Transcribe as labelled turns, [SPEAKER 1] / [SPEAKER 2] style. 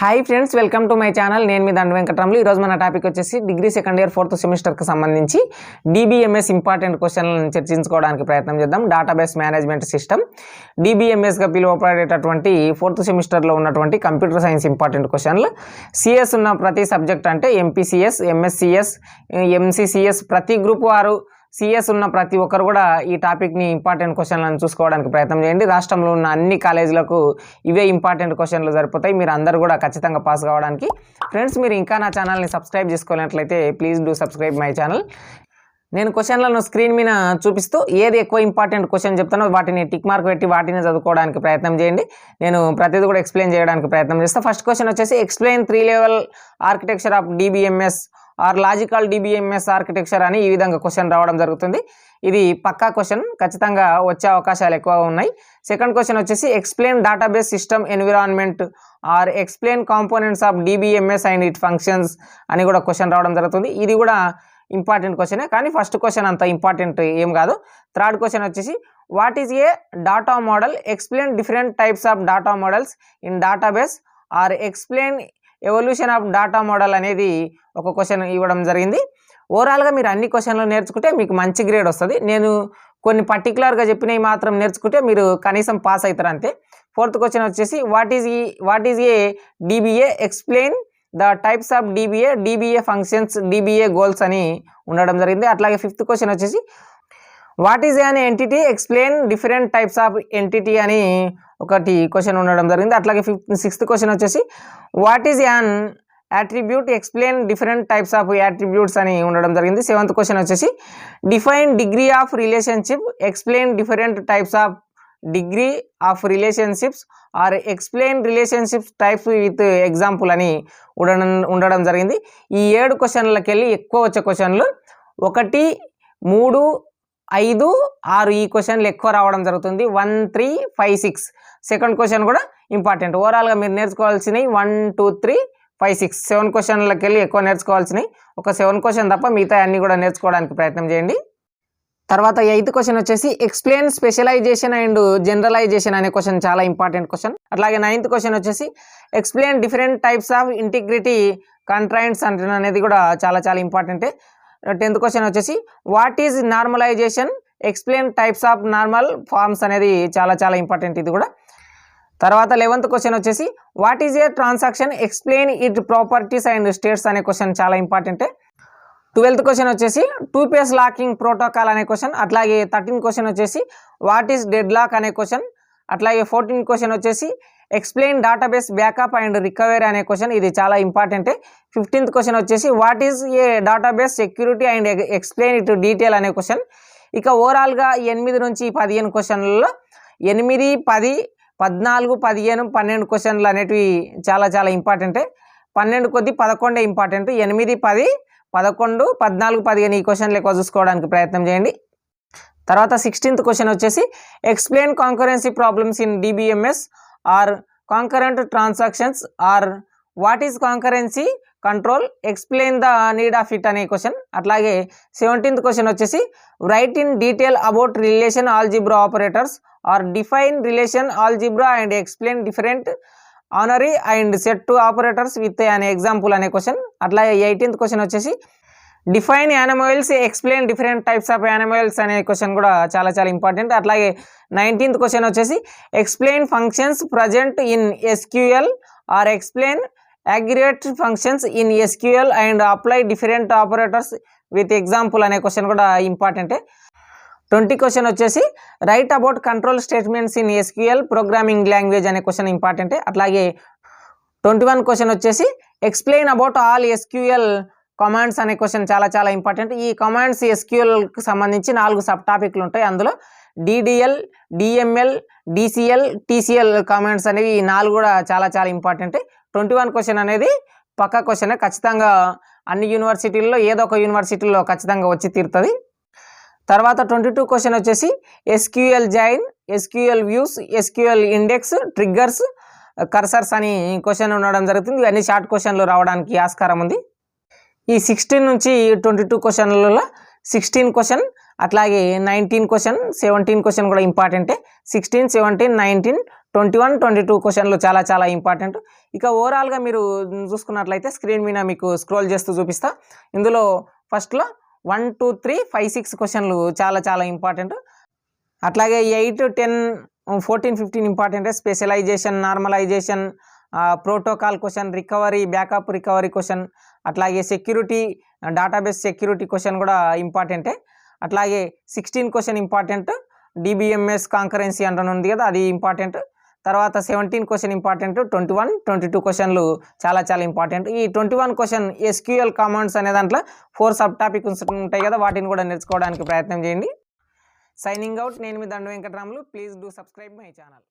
[SPEAKER 1] Hi friends welcome to my channel నేను మీ దండ వెంకటరాములు. ఈరోజు మన టాపిక్ వచ్చేసి డిగ్రీ సెకండ్ ఇయర్ ఫోర్త్ సెమిస్టర్కి సంబంధించి డీబీఎంఎస్ ఇంపార్టెంట్ క్వశ్చన్లను చర్చించుకోవడానికి ప్రయత్నం చేద్దాం. డేటాబేస్ మేనేజ్మెంట్ సిస్టమ్ డీబీఎంఎస్గా పిలువపడేటటువంటి ఫోర్త్ సెమిస్టర్లో ఉన్నటువంటి కంప్యూటర్ సైన్స్ ఇంపార్టెంట్ క్వశ్చన్లు. సిఎస్ ఉన్న ప్రతి సబ్జెక్ట్ అంటే ఎంపీసీఎస్ ఎంఎస్సిఎస్ ఎంసీసీఎస్ ప్రతి గ్రూప్ వారు సిఎస్ ఉన్న ప్రతి ఒక్కరు కూడా ఈ టాపిక్ని ఇంపార్టెంట్ క్వశ్చన్లను చూసుకోవడానికి ప్రయత్నం చేయండి. రాష్ట్రంలో ఉన్న అన్ని కాలేజీలకు ఇవే ఇంపార్టెంట్ క్వశ్చన్లు సరిపోతాయి. మీరు అందరూ కూడా ఖచ్చితంగా పాస్ కావడానికి. ఫ్రెండ్స్ మీరు ఇంకా నా ఛానల్ని subscribe చేసుకోలేనట్లయితే please do subscribe my channel. నేను క్వశ్చన్లను స్క్రీన్ మీద చూపిస్తూ ఏది ఎక్కువ ఇంపార్టెంట్ క్వశ్చన్ చెప్తానో వాటిని టిక్ మార్క్ పెట్టి వాటిని చదువుకోవడానికి ప్రయత్నం చేయండి. నేను ప్రతిదీ కూడా ఎక్స్ప్లెయిన్ చేయడానికి ప్రయత్నం చేస్తాను ఫస్ట్ క్వశ్చన్ వచ్చేసి explain three level architecture of DBMS or logical DBMS architecture అని ఈ విధంగా క్వశ్చన్ రావడం జరుగుతుంది. ఇది పక్కా క్వశ్చన్ ఖచ్చితంగా వచ్చే అవకాశాలు ఎక్కువ ఉన్నాయి. సెకండ్ క్వశ్చన్ వచ్చేసి explain database system environment or explain components of DBMS and it functions అని కూడా క్వశ్చన్ రావడం జరుగుతుంది. ఇది కూడా ఇంపార్టెంట్ క్వశ్చనే కానీ ఫస్ట్ క్వశ్చన్ అంత ఇంపార్టెంట్ ఏం కాదు. థర్డ్ క్వశ్చన్ వచ్చేసి what is a data model explain different types of data models in database or explain evolution of data model అనేది ఒక క్వశ్చన్ ఇవ్వడం జరిగింది. ఓవరాల్గా మీరు అన్ని క్వశ్చన్లు నేర్చుకుంటే మీకు మంచి గ్రేడ్ వస్తుంది. నేను కొన్ని పర్టికులర్గా చెప్పినవి మాత్రం నేర్చుకుంటే మీరు కనీసం పాస్ అవుతారు అంతే. ఫోర్త్ క్వశ్చన్ వచ్చేసి వాట్ ఈజ్ ఈ what is a DBA explain the types of DBA DBA functions DBA goals అని ఉండడం జరిగింది. అట్లాగే ఫిఫ్త్ క్వశ్చన్ వచ్చేసి what is an entity explain different types of entity అని ఒకటి క్వశ్చన్ ఉండడం జరిగింది. అట్లాగే ఫిఫ్త్ సిక్స్త్ క్వశ్చన్ వచ్చేసి what is an attribute explain different types of attributes అని ఉండడం జరిగింది. సెవెంత్ క్వశ్చన్ వచ్చేసి define degree of relationship explain different types of degree of relationships or explain relationships types with example అని ఉండడం ఉండడం జరిగింది. ఈ ఏడు క్వశ్చన్లకి వెళ్ళి ఎక్కువ వచ్చే క్వశ్చన్లు ఒకటి మూడు ఐదు ఆరు ఈ క్వశ్చన్లు ఎక్కువ రావడం జరుగుతుంది. One three five six. Second question కూడా ఇంపార్టెంట్. ఓవరాల్గా మీరు నేర్చుకోవాల్సినవి one two three five six. Seven క్వశ్చన్లకి వెళ్ళి ఎక్కువ నేర్చుకోవాల్సినవి ఒక సెవెన్ క్వశ్చన్ తప్ప మిగతా అన్నీ కూడా నేర్చుకోవడానికి ప్రయత్నం చేయండి. తర్వాత ఎయిత్ క్వశ్చన్ వచ్చేసి ఎక్స్ప్లెయిన్ స్పెషలైజేషన్ అండ్ జనరలైజేషన్ అనే క్వశ్చన్ చాలా ఇంపార్టెంట్ క్వశ్చన్. అట్లాగే నైన్త్ క్వశ్చన్ వచ్చేసి explain different types of integrity constraints అంటే అనేది కూడా చాలా చాలా ఇంపార్టెంటే. Uh, టెన్త్ క్వశ్చన్ వచ్చేసి what is normalization explain types of normal forms అనేది చాలా చాలా ఇంపార్టెంట్ ఇది కూడా. తర్వాత లెవెంత్ క్వశ్చన్ వచ్చేసి what is a transaction explain it properties and states అనే క్వశ్చన్ చాలా ఇంపార్టెంటే ట్వెల్త్ క్వశ్చన్ వచ్చేసి టూ పేస్ లాకింగ్ ప్రోటోకాల్ అనే క్వశ్చన్ అట్లాగే థర్టీన్ క్వశ్చన్ వచ్చేసి వాట్ ఈస్ డెడ్ లాక్ అనే క్వశ్చన్ అట్లాగే ఫోర్టీన్ క్వశ్చన్ వచ్చేసి explain database backup and recovery అనే క్వశ్చన్ ఇది చాలా ఇంపార్టెంటే ఫిఫ్టీన్త్ క్వశ్చన్ వచ్చేసి what is a database security and explain it detail అనే క్వశ్చన్ ఇక ఓవరాల్గా ఎనిమిది నుంచి పదిహేను క్వశ్చన్లలో ఎనిమిది పది పద్నాలుగు పదిహేను పన్నెండు క్వశ్చన్లు అనేటివి చాలా చాలా ఇంపార్టెంటే పన్నెండు కొద్ది పదకొండే ఇంపార్టెంట్ ఎనిమిది పది పదకొండు పద్నాలుగు పదిహేను ఈ క్వశ్చన్లు ఎక్కువ చూసుకోవడానికి ప్రయత్నం చేయండి. తర్వాత సిక్స్టీన్త్ క్వశ్చన్ వచ్చేసి explain concurrency problems in DBMS or concurrent transactions or what is concurrency control explain the need of it అనే క్వశ్చన్ అట్లాగే సెవెంటీన్త్ క్వశ్చన్ వచ్చేసి write in detail about relation algebra operators or define relation algebra and explain different unary and set to operators with అనే example అనే question అట్లాగే eighteenth question వచ్చేసి define anomalies explain different types of anomalies అనే question కూడా చాలా చాలా important అట్లాగే nineteenth question వచ్చేసి explain functions present in SQL or explain aggregate functions in SQL and apply different operators with example అనే question కూడా ఇంపార్టెంటే ట్వంటీ క్వశ్చన్ వచ్చేసి write about control statements in SQL programming language అనే question ఇంపార్టెంటే అట్లాగే twenty one question వచ్చేసి explain about all SQL commands అనే question చాలా చాలా ఇంపార్టెంట్ ఈ కమాండ్స్ ఎస్క్యూఎల్కి సంబంధించి నాలుగు సబ్ టాపిక్లు ఉంటాయి. అందులో DDL DML DCL TCL commands అనేవి ఈ నాలుగు కూడా చాలా చాలా ఇంపార్టెంట్ ట్వంటీ వన్ క్వశ్చన్ అనేది పక్క క్వశ్చన్ ఖచ్చితంగా అన్ని యూనివర్సిటీల్లో ఏదో ఒక యూనివర్సిటీలో ఖచ్చితంగా వచ్చి తీరుతుంది. తర్వాత ట్వంటీ టూ క్వశ్చన్ వచ్చేసి SQL join SQL views SQL index triggers cursors అని క్వశ్చన్ ఉండడం జరుగుతుంది. ఇవన్నీ షార్ట్ క్వశ్చన్లు రావడానికి ఆస్కారం ఉంది. ఈ సిక్స్టీన్ నుంచి ట్వంటీ టూ క్వశ్చన్లలో సిక్స్టీన్ క్వశ్చన్ అట్లాగే నైన్టీన్ క్వశ్చన్ సెవెంటీన్ క్వశ్చన్ కూడా ఇంపార్టెంటే sixteen seventeen nineteen twenty one twenty two క్వశ్చన్లు చాలా చాలా ఇంపార్టెంట్ ఇక ఓవరాల్గా మీరు చూసుకున్నట్లయితే స్క్రీన్ మీద మీకు స్క్రోల్ చేస్తూ చూపిస్తా. ఇందులో ఫస్ట్లో one two three five six క్వశ్చన్లు చాలా చాలా ఇంపార్టెంట్ అట్లాగే ఎయిట్ టెన్ ఫోర్టీన్ ఫిఫ్టీన్ ఇంపార్టెంటే specialization normalization protocol question recovery backup recovery question అట్లాగే సెక్యూరిటీ డేటాబేస్ సెక్యూరిటీ క్వశ్చన్ కూడా ఇంపార్టెంటే అట్లాగే sixteen question important DBMS concurrency అంటనుంది కదా అది ఇంపార్టెంట్ తర్వాత seventeen question important twenty one twenty two క్వశ్చన్లు చాలా చాలా ఇంపార్టెంట్ ఈ twenty one question SQL commands అనే దాంట్లో ఫోర్ సబ్ టాపిక్ ఉంటాయి కదా వాటిని కూడా నేర్చుకోవడానికి ప్రయత్నం చేయండి. సైనింగ్ అవుట్ నేను మీ Dandu Venkataramulu. Please do subscribe my channel